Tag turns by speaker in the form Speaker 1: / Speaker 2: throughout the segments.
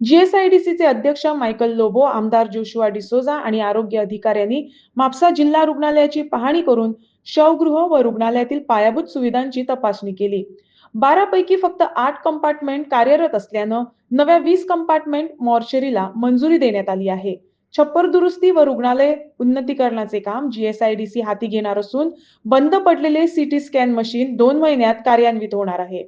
Speaker 1: जीएसआयडीसीचे अध्यक्ष मायकल लोबो आमदार जोशुआ डिसोजा आणि आरोग्य अधिकाऱ्यांनी म्हापसा जिल्हा रुग्णालयाची पाहणी करून शवगृह व रुग्णालयातील पायाभूत सुविधांची तपासणी केली. बारा पैकी फक्त आठ कंपार्टमेंट कार्यरत असल्यानं नव्या वीस कंपार्टमेंट मॉर्चरीला मंजुरी देण्यात आली आहे. छप्पर दुरुस्ती व रुग्णालय उन्नतीकरणाचे काम जीएसआयडीसी हाती घेणार असून बंद पडलेले सीटी स्कॅन मशीन दोन महिन्यात कार्यान्वित होणार आहे.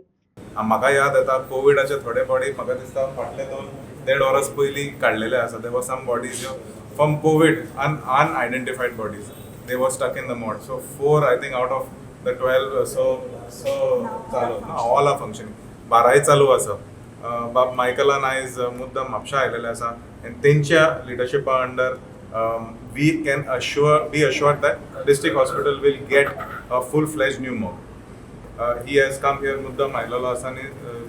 Speaker 2: म्हाका याद येता कोविडाचे थोडे बॉडी म्हाका दिसता फाटले दोन देड वरस पयलीं काडलेले आसा they was some bodies yo from Covid an unidentified bodies they was stuck in the mod so four I think out of the twelve so so चालू ना ऑल आर फंक्शनिंग बाराय चालू आसा बाब मायकलान आयज मुद्दम म्हापशा आयलेले आसा आनी तेंच्या लिडरशिपा under we can assure be assure that district hospital will get a full fledged new morgue he has come here मुद्दम आयलेलो आसा आनी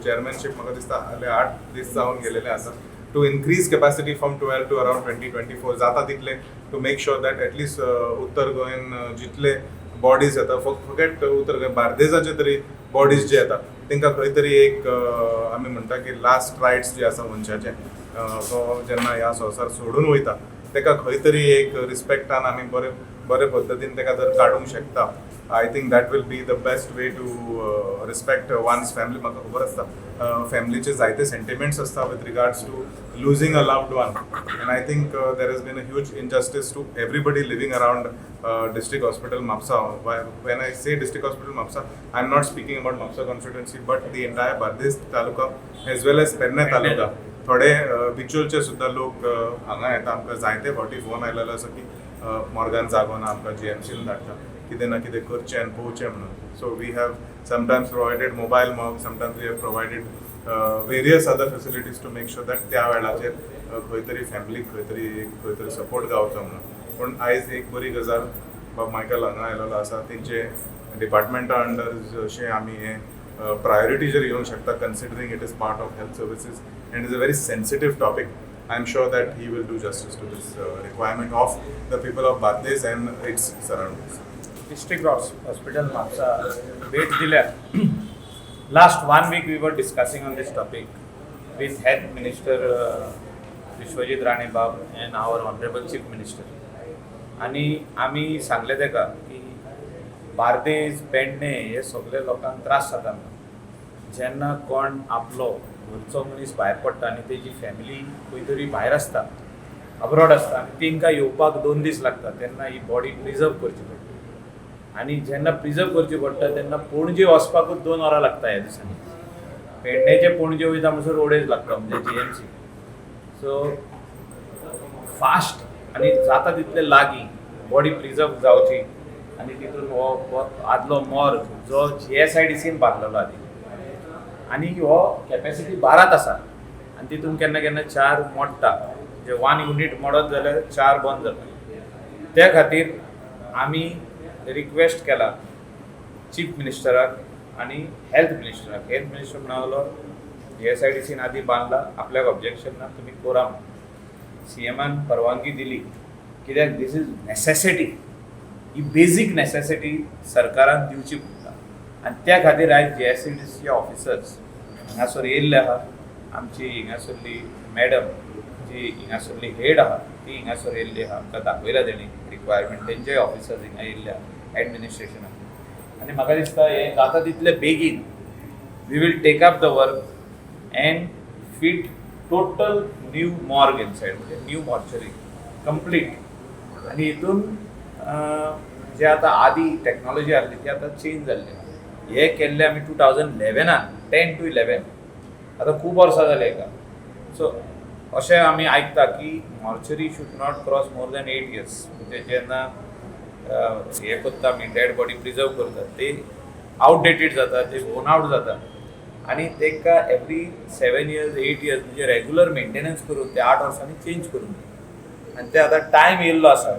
Speaker 2: चेअरमॅनशीप म्हाका दिसता आले आठ दीस जावन गेलेले आसा to increase capacity from twelve to around twenty twenty four जाता तितले to make sure that at least उत्तर गोंयान जितले बॉडीज येता फकट उत्तर गोंय बार्देजाचे तरी बॉडीज जे येता तांकां खंय तरी एक आमी म्हणटा की लास्ट रायट्स जे आसा मनशाचे सो तो जेन्ना ह्या संवसार सोडून वयता ताका खंय तरी एक रिस्पेक्टान आमी बरे बरे पद्दतीन ताका जर काडूंक शकता. I think that will be the best way to respect one's family म्हाका खबर आसता फॅमिलीचे जायते सेंटिमेंट्स आसता with regards to losing a loved one and I think there is been a huge injustice to everybody living around district hospital Mapusa when I say district hospital Mapusa I am not speaking about Mapusa constituency but the entire Bardez taluka as well as Pernem taluka थोडे बिचोलचे सुद्धा लोक हांगा येतात आमकां जायते फावटी phone आयलेलो आसा की मॉर्गान जागो ना आमकां जी एम सीन धाडटा कितें ना कितें करचें आनी पोवचें म्हणून. So we have sometimes provided mobile morgue sometimes we have provided various other facilities to make sure that त्या वेळाचेर खंय तरी फॅमिलीक खंय तरी खंय तरी सपोर्ट गावचो म्हणून. पूण आयज एक बरी गजाल बाब मायकल हांगा आयलेलो आसा तेंचे डिपार्टमेंटा अंडर जशें आमी हें प्रायोरिटीचेर येवंक शकता considering it is part of health services and is a very sensitive topic I am sure that he will do justice to these requirement of the people of Bardez and its surroundings
Speaker 3: district hospital Mapusa भेट दिल्यार last one week we were discussing on this topic with health minister uh, Vishwajit Rane Bab and our honourable chief minister आणि आम्ही सांगले तेका की बार्देस पेडणे हे सगळे लोकांक त्रास जाता म्हणून जेन्ना कोण आपलो घरचो मनीस भायर पडटा आनी तेजी फॅमिली खंय तरी भायर आसता अब्रॉड आसता आनी तेंकां येवपाक दोन दीस लागता तेन्ना ही बॉडी प्रिजर्व करची पडटा आनी जेन्ना प्रिजर्व करची पडटा तेन्ना पणजे वचपाकूच दोन वरां लागता ह्या दिसांनी पेडणेचे पणजे वयता म्हणसर रोडेज लागता म्हणजे G M C so fast आनी जाता तितले लागीं बॉडी प्रिजर्व जावची आनी तितून हो हो आदलो मॉर्ग जो जी एस आय डी सीन बांदलेलो आदी आनी हो कॅपॅसिटी बारात आसा आनी तितून केन्ना केन्ना चार मोडटा जे वन युनीट मोडत जाल्यार चार बंद जाता त्या खातीर आमी रिक्वेस्ट केला चीफ मिनिस्टराक आणि हेल्थ मिनिस्टराक हेल्थ मिनिस्टर म्हणालो जी एस आय डी सीन आधी बांधला आपल्याक ऑब्जेक्शन ना तुम्ही कोरा सी एमान परवानगी दिली. कित्याक? This is necessity he basic necessity सरकारान दिवची. पडटा आनी त्या खातीर आयज G S C D C officers हांगासर येयल्ले आहा आमची हिंगासरली मॅडम जी हिंगासरली हेड आहा ती हिंगासर येयल्ली आहा आमकां दाखयला तेणी रिक्वायरमेंट तेंचेय ऑफिसर्स हिंगा येयल्ले आहा एडमिनिस्ट्रेशनाक आनी म्हाका दिसता हें जाता तितले begin we will take up the work and feet total new morgue inside म्हणजे न्यू मॉर्चरी कंप्लीट आनी हितून जे आतां आदी टॅक्नॉलॉजी आसली ती आतां चेंज जाल्ली हे केल्ले आमी टू थावजंड इलेवनान टेन टू इलेवन आतां खूब वर्सां जाली हेका सो अशें आमी आयकता की mortuary should not cross more than eight years म्हणजे जेन्ना हे करता आमी डेड बॉडी प्रिजर्व करतात ते आउटडेटेड जाता ते ओन आउट जाता आनी ताका every seven years eight years म्हणजे रेग्युलर मेंटेनन्स करून ते आठ वर्सांनी चेंज करून आनी ते आतां टायम येयल्लो आसा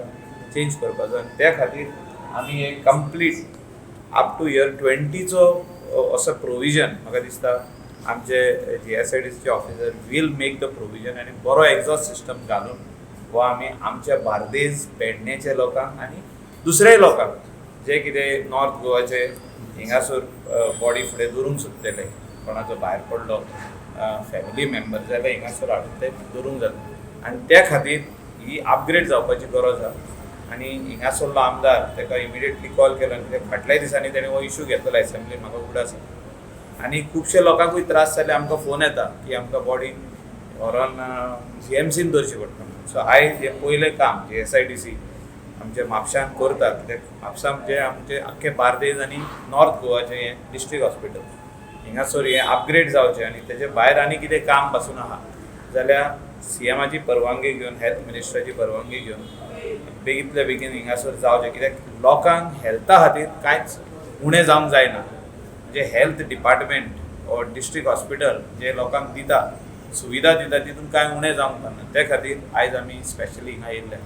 Speaker 3: चेंज करपाचो. आनी त्या खातीर आमी हे कंप्लीट अप टू इयर ट्वेंटीचो असो प्रोविजन म्हाका दिसता. आमचे जी एस आय डी सीचे officer will make the provision आनी बरो एक्झॉस्ट सिस्टम घालून हो आमी आमच्या बार्देज पेडणेच्या लोकांक आनी दुसऱ्याय लोकांक जे कितें नॉर्थ गोवाचे हिंगासर बॉडी फुडें दवरूंक सोदतले कोणाचो भायर पडलो फॅमिली मेंबर जाल्यार हिंगासर हाडून ते दवरूंक जाता आनी त्या खातीर ही अपग्रेड जावपाची गरज आणि आनी हिंगासरलो आमदार ताका इमिडिएटली कॉल केलो आनी फाटल्या दिसांनी ताणें हो इशू घेतलो एसेंब्ली म्हाका उगडास आसा आनी खुबशे लोकांकूय त्रास जाले आमकां फोन येता की आमकां बॉडी व्हरोन जी एम सीन दवरची पडटा सो आयज हें पयलें काम जे एस आय डी सी आमच्या म्हापशान करतात कित्याक म्हापसा म्हणजे आमचे आख्खे बार्देज आनी नॉर्थ गोवाचें हें डिस्ट्रिक्ट हॉस्पिटल हिंगासर हें अपग्रेड जावचें आनी तेजे भायर आनी कितें कामपासून आहा जाल्यार सी एमाची परवानगी घेवन हेल्थ मिनिस्टराची परवानगी घेवन बेगींतल्या बेगीन हिंगासर जावचें कित्याक लोकांक हेल्था खातीर कांयच उणें जावंक जायना. म्हणजे health department or district hospital जे लोकांक दिता सुविधा दिता तितून कांय उणें जावंक ना. त्या खातीर आयज आमी स्पेशली हिंगा येयल्ले.